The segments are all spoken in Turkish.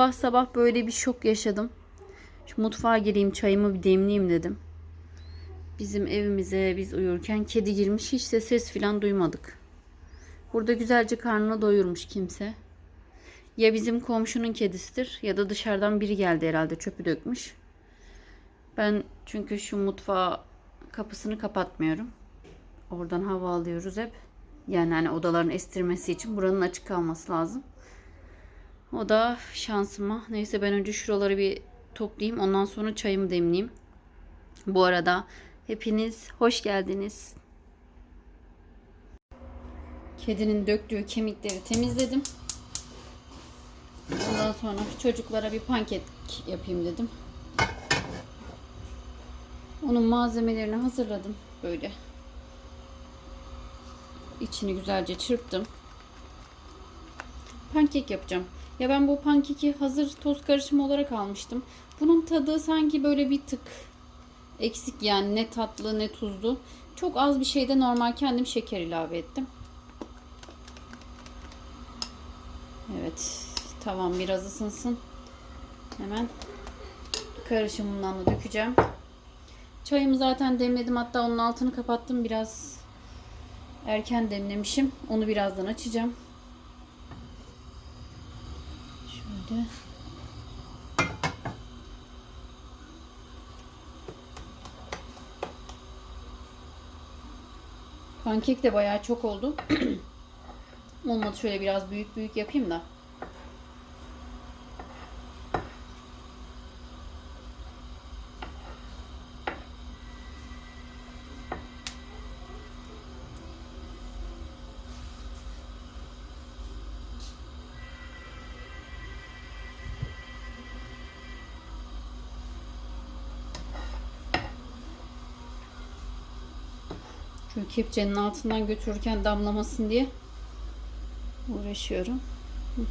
Sabah sabah böyle bir şok yaşadım. Şu mutfağa gireyim çayımı bir demleyeyim dedim. Bizim evimize biz uyurken kedi girmiş hiç de ses filan duymadık. Burada güzelce karnını doyurmuş kimse. Ya bizim komşunun kedisidir ya da dışarıdan biri geldi herhalde çöpü dökmüş. Ben çünkü şu mutfağa kapısını kapatmıyorum. Oradan hava alıyoruz hep. Yani hani odaların estirmesi için buranın açık kalması lazım. O da şansıma. Neyse ben önce şuraları bir toplayayım. Ondan sonra çayımı demleyeyim. Bu arada hepiniz hoş geldiniz. Kedinin döktüğü kemikleri temizledim. Ondan sonra çocuklara bir pankek yapayım dedim. Onun malzemelerini hazırladım böyle. İçini güzelce çırptım. Pankek yapacağım. Ya ben bu pankeki hazır toz karışımı olarak almıştım. Bunun tadı sanki böyle bir tık eksik yani ne tatlı ne tuzlu. Çok az bir şeyde normal kendim şeker ilave ettim. Evet. Tamam biraz ısınsın. Hemen karışımından da dökeceğim. Çayımı zaten demledim. Hatta onun altını kapattım. Biraz erken demlemişim. Onu birazdan açacağım. Şöyle. Pankek de bayağı çok oldu. Olmadı şöyle biraz büyük büyük yapayım da. Kepçenin altından götürürken damlamasın diye uğraşıyorum. Hı.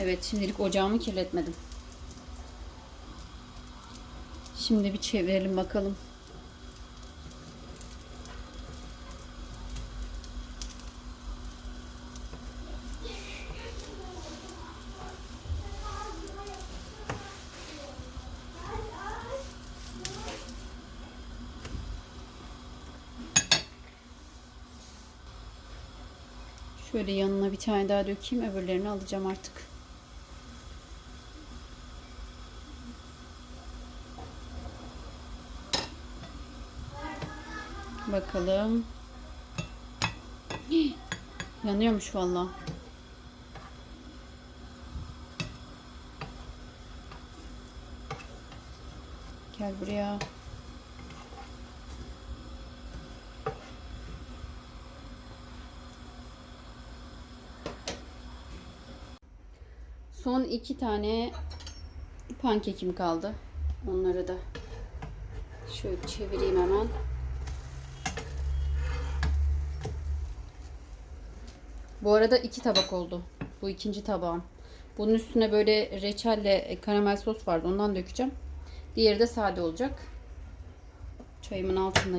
Evet şimdilik ocağımı kirletmedim. Şimdi bir çevirelim bakalım. Şöyle yanına bir tane daha dökeyim. Öbürlerini alacağım artık. Bakalım. Yanıyormuş valla. Gel buraya. Son iki tane pankekim kaldı. Onları da şöyle çevireyim hemen. Bu arada iki tabak oldu. Bu ikinci tabağım. Bunun üstüne böyle reçelle karamel sos vardı. Ondan dökeceğim. Diğeri de sade olacak. Çayımın altında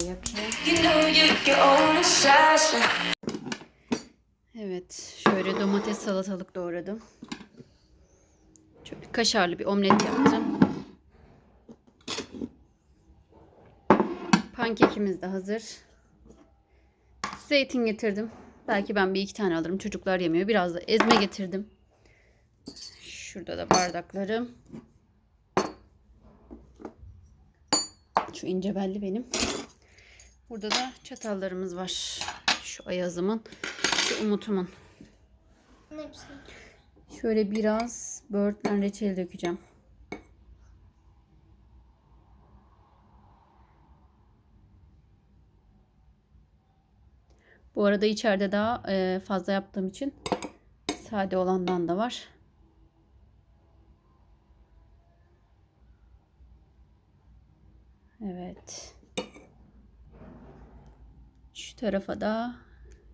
assassin. Evet. Şöyle domates salatalık doğradım. Şöyle kaşarlı bir omlet yaptım. Pankekimiz de hazır. Zeytin getirdim. Belki ben bir iki tane alırım. Çocuklar yemiyor. Biraz da ezme getirdim. Şurada da bardaklarım. Şu ince belli benim. Burada da çatallarımız var. Şu Ayaz'ımın, şu Umut'umun. Şöyle biraz böğürtlen reçeli dökeceğim. Bu arada içeride daha e, fazla yaptığım için sade olandan da var. Evet. Şu tarafa da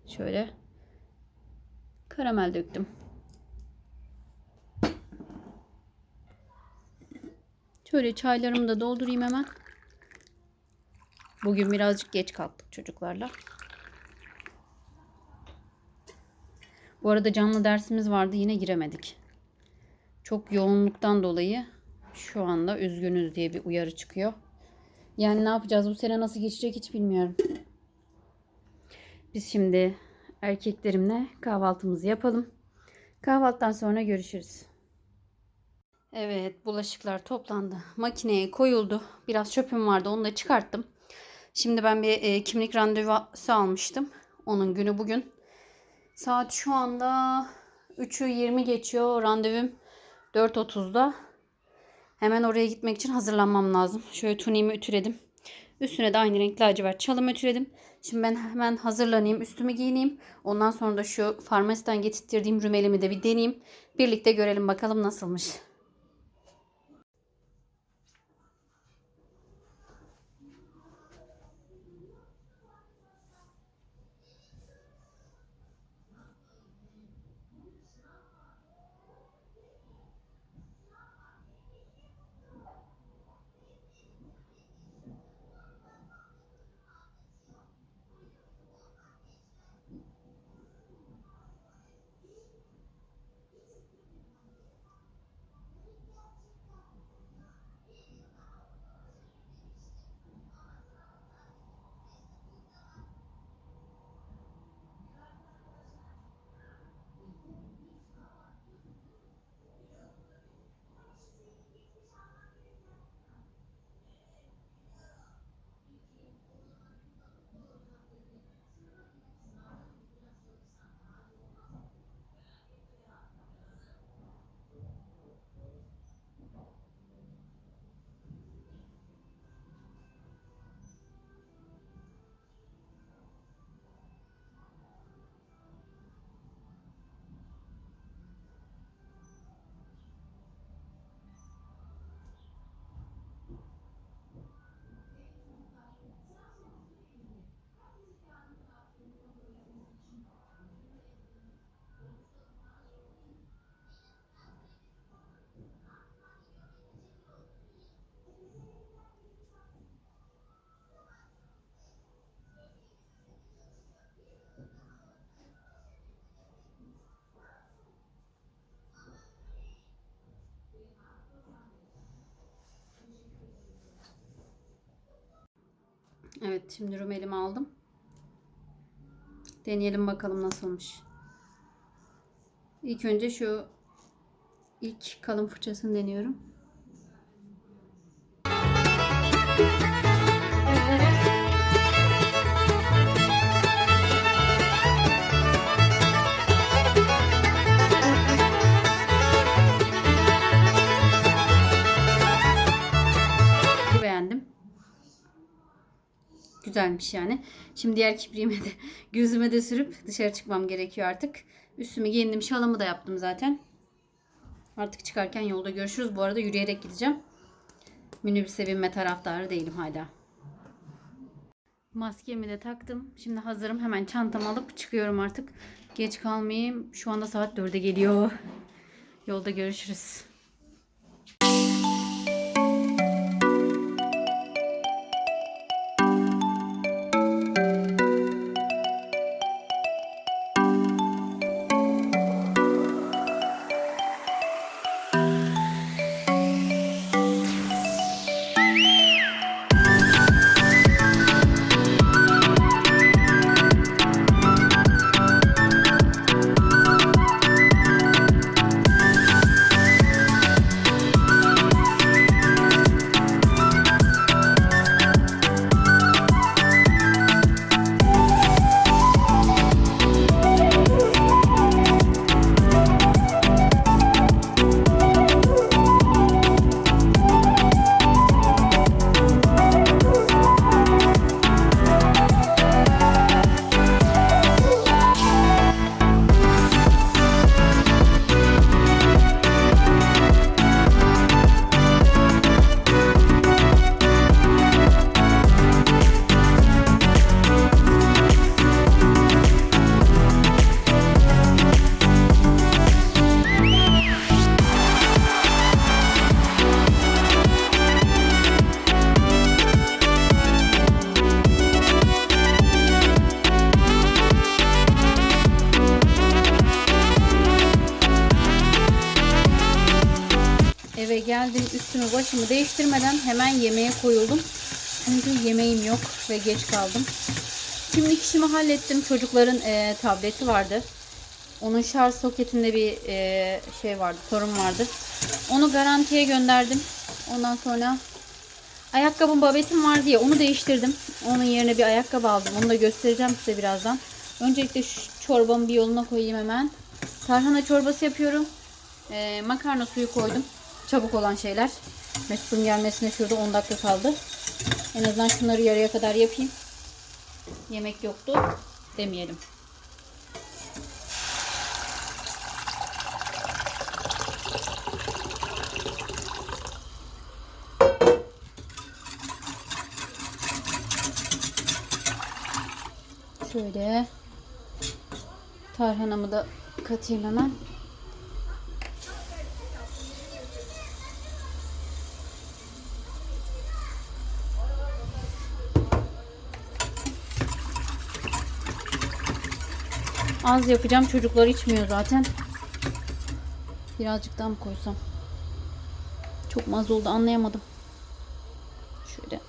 şöyle karamel döktüm. Şöyle çaylarımı da doldurayım hemen. Bugün birazcık geç kalktık çocuklarla. Bu arada canlı dersimiz vardı yine giremedik. Çok yoğunluktan dolayı şu anda üzgünüz diye bir uyarı çıkıyor. Yani ne yapacağız bu sene nasıl geçecek hiç bilmiyorum. Biz şimdi erkeklerimle kahvaltımızı yapalım. Kahvaltıdan sonra görüşürüz. Evet bulaşıklar toplandı. Makineye koyuldu. Biraz çöpüm vardı onu da çıkarttım. Şimdi ben bir e, kimlik randevusu almıştım. Onun günü bugün. Saat şu anda 3'ü 20 geçiyor. Randevum 4.30'da. Hemen oraya gitmek için hazırlanmam lazım. Şöyle tuniğimi ütüledim. Üstüne de aynı renk lacivert çalım ütüledim. Şimdi ben hemen hazırlanayım, üstümü giyineyim. Ondan sonra da şu farmasiden getirttirdiğim rümelimi de bir deneyeyim. Birlikte görelim bakalım nasılmış. Evet şimdi rümelimi aldım. Deneyelim bakalım nasılmış. İlk önce şu ilk kalın fırçasını deniyorum. Güzelmiş yani. Şimdi diğer kibriğime de gözüme de sürüp dışarı çıkmam gerekiyor artık. Üstümü giyindim. Şalımı da yaptım zaten. Artık çıkarken yolda görüşürüz. Bu arada yürüyerek gideceğim. Minibüse binme taraftarı değilim hala. Maskemi de taktım. Şimdi hazırım. Hemen çantamı alıp çıkıyorum artık. Geç kalmayayım. Şu anda saat 4'e geliyor. Yolda görüşürüz. Başımı değiştirmeden hemen yemeğe koyuldum. Çünkü yemeğim yok ve geç kaldım. Şimdi işimi hallettim. Çocukların e, tableti vardı. Onun şarj soketinde bir e, şey vardı, sorun vardı. Onu garantiye gönderdim. Ondan sonra ayakkabım babetim var diye onu değiştirdim. Onun yerine bir ayakkabı aldım. Onu da göstereceğim size birazdan. Öncelikle şu çorbamı bir yoluna koyayım hemen. Tarhana çorbası yapıyorum. E, makarna suyu koydum. Çabuk olan şeyler. Mesut'un gelmesine şurada 10 dakika kaldı. En azından şunları yarıya kadar yapayım. Yemek yoktu demeyelim. Şöyle tarhanamı da katayım hemen. Az yapacağım. Çocuklar içmiyor zaten. Birazcık daha mı koysam? Çok mu oldu anlayamadım. Şöyle.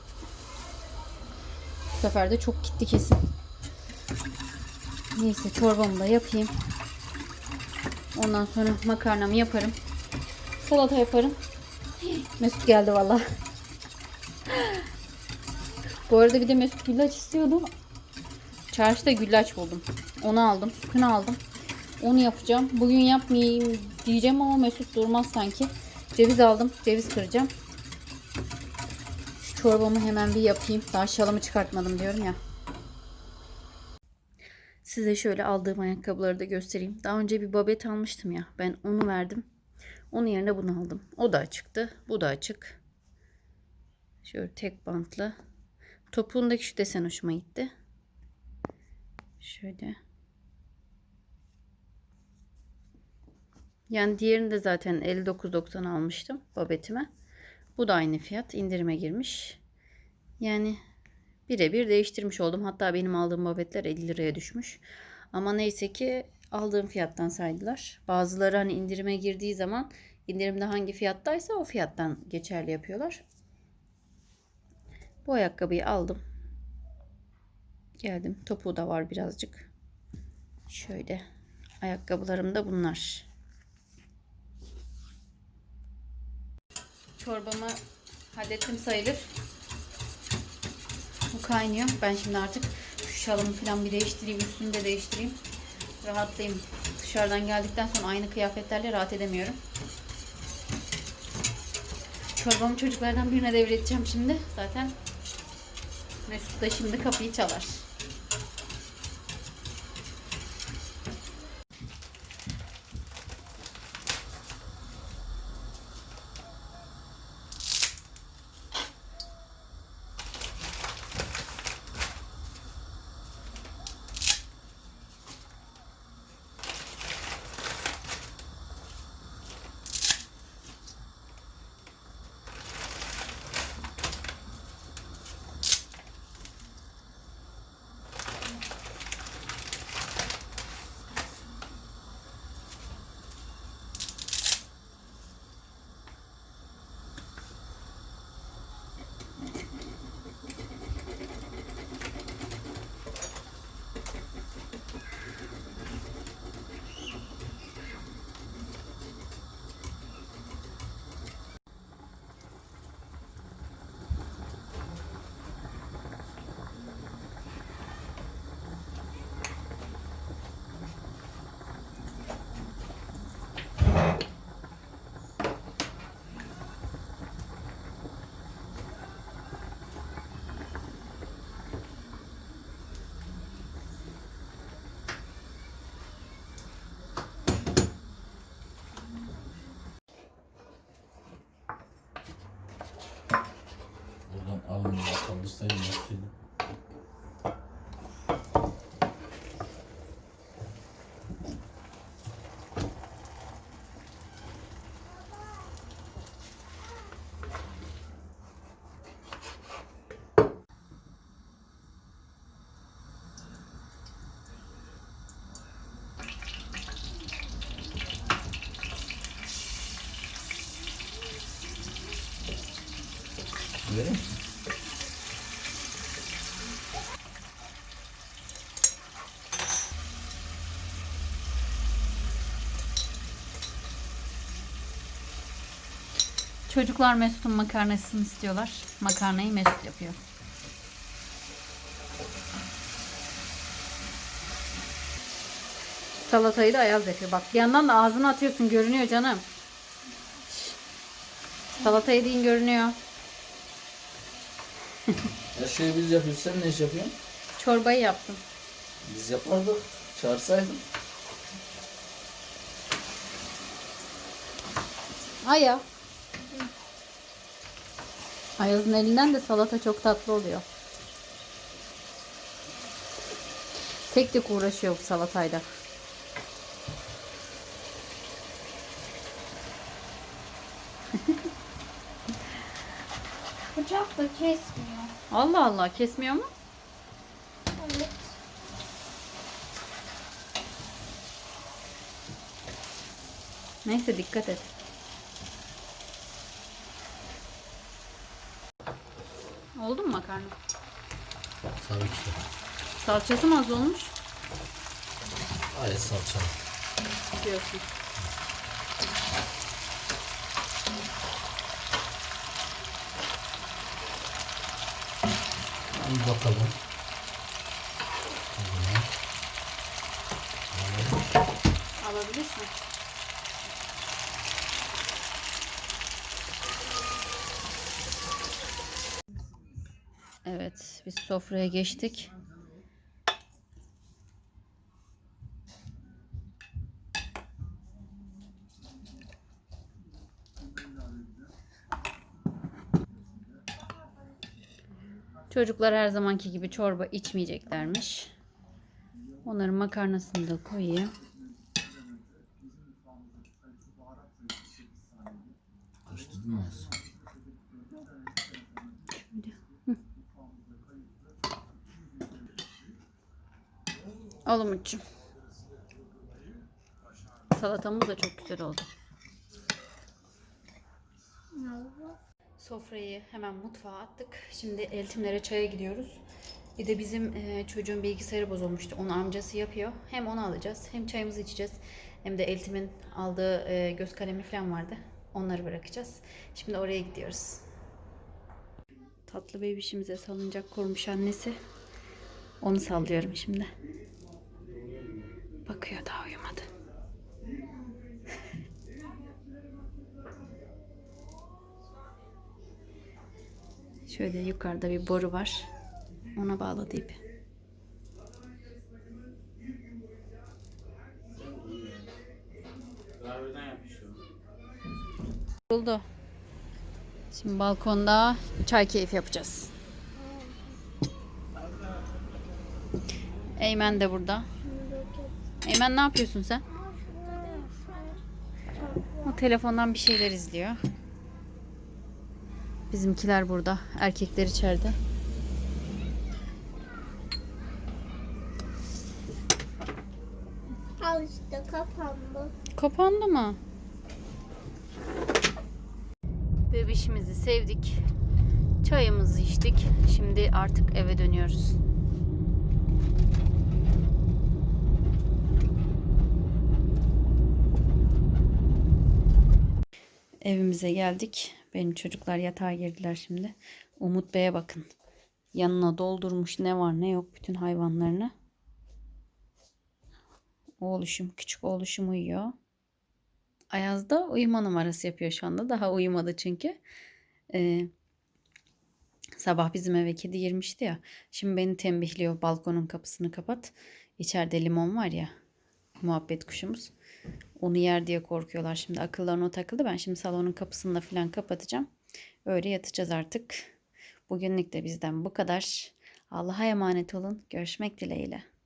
Bu sefer de çok gitti kesin. Neyse çorbamı da yapayım. Ondan sonra makarnamı yaparım. Salata yaparım. Mesut geldi valla. Bu arada bir de Mesut güllaç istiyordu. Çarşıda güllaç buldum. Onu aldım. Sütünü aldım. Onu yapacağım. Bugün yapmayayım diyeceğim ama Mesut durmaz sanki. Ceviz aldım. Ceviz kıracağım. Şu çorbamı hemen bir yapayım. Daha şalımı çıkartmadım diyorum ya. Size şöyle aldığım ayakkabıları da göstereyim. Daha önce bir babet almıştım ya. Ben onu verdim. Onun yerine bunu aldım. O da açıktı. Bu da açık. Şöyle tek bantlı. Topuğundaki şu desen hoşuma gitti. Şöyle. Yani diğerini de zaten 59.90 almıştım babetime. Bu da aynı fiyat. indirime girmiş. Yani birebir değiştirmiş oldum. Hatta benim aldığım babetler 50 liraya düşmüş. Ama neyse ki aldığım fiyattan saydılar. Bazıları hani indirime girdiği zaman indirimde hangi fiyattaysa o fiyattan geçerli yapıyorlar. Bu ayakkabıyı aldım. Geldim. Topuğu da var birazcık. Şöyle. Ayakkabılarım da bunlar. Çorbamı hallettim sayılır. Bu kaynıyor. Ben şimdi artık şu şalımı falan bir değiştireyim. Üstünü de değiştireyim. Rahatlayayım. Dışarıdan geldikten sonra aynı kıyafetlerle rahat edemiyorum. Çorbamı çocuklardan birine devredeceğim şimdi. Zaten Mesut da şimdi kapıyı çalar. film. Çocuklar Mesut'un makarnasını istiyorlar. Makarnayı Mesut yapıyor. Salatayı da Ayaz yapıyor. Bak bir yandan da ağzına atıyorsun görünüyor canım. Salata yediğin görünüyor. Her şeyi biz yapıyoruz. Sen ne iş yapıyorsun? Çorbayı yaptım. Biz yapardık. Çağırsaydın. Aya. Ayaz'ın elinden de salata çok tatlı oluyor. Tek tek uğraşıyor bu salatayla. Bıçak da kesmiyor. Allah Allah kesmiyor mu? Evet. Neyse dikkat et. Makarna? Tabii ki. Salçası mı az olmuş? Alet salça. Diyorsun. Bir bakalım. Alabilirsin. Evet, biz sofraya geçtik. Çocuklar her zamanki gibi çorba içmeyeceklermiş. Onların makarnasını da koyayım. Karıştırdın mı Umut'cum. Salatamız da çok güzel oldu. Sofrayı hemen mutfağa attık. Şimdi eltimlere çaya gidiyoruz. Bir de bizim e, çocuğun bilgisayarı bozulmuştu. Onu amcası yapıyor. Hem onu alacağız hem çayımızı içeceğiz. Hem de eltimin aldığı e, göz kalemi falan vardı. Onları bırakacağız. Şimdi oraya gidiyoruz. Tatlı bebişimize salıncak kurmuş annesi. Onu sallıyorum şimdi. Bakıyor daha uyumadı. Şöyle yukarıda bir boru var. Ona bağladı ipi. Oldu. Şimdi balkonda çay keyfi yapacağız. Eymen de burada. Eymen ne yapıyorsun sen? O telefondan bir şeyler izliyor. Bizimkiler burada. Erkekler içeride. Al işte kapandı. Kapandı mı? Bebişimizi sevdik. Çayımızı içtik. Şimdi artık eve dönüyoruz. Evimize geldik. Benim çocuklar yatağa girdiler şimdi. Umut Bey'e bakın. Yanına doldurmuş ne var ne yok bütün hayvanlarını. Oğluşum, küçük oğluşum uyuyor. Ayaz da uyuma numarası yapıyor şu anda. Daha uyumadı çünkü. Ee, sabah bizim eve kedi girmişti ya. Şimdi beni tembihliyor. Balkonun kapısını kapat. İçeride limon var ya. Muhabbet kuşumuz. Onu yer diye korkuyorlar. Şimdi akıllarına o takıldı. Ben şimdi salonun kapısını da falan kapatacağım. Öyle yatacağız artık. Bugünlük de bizden bu kadar. Allah'a emanet olun. Görüşmek dileğiyle.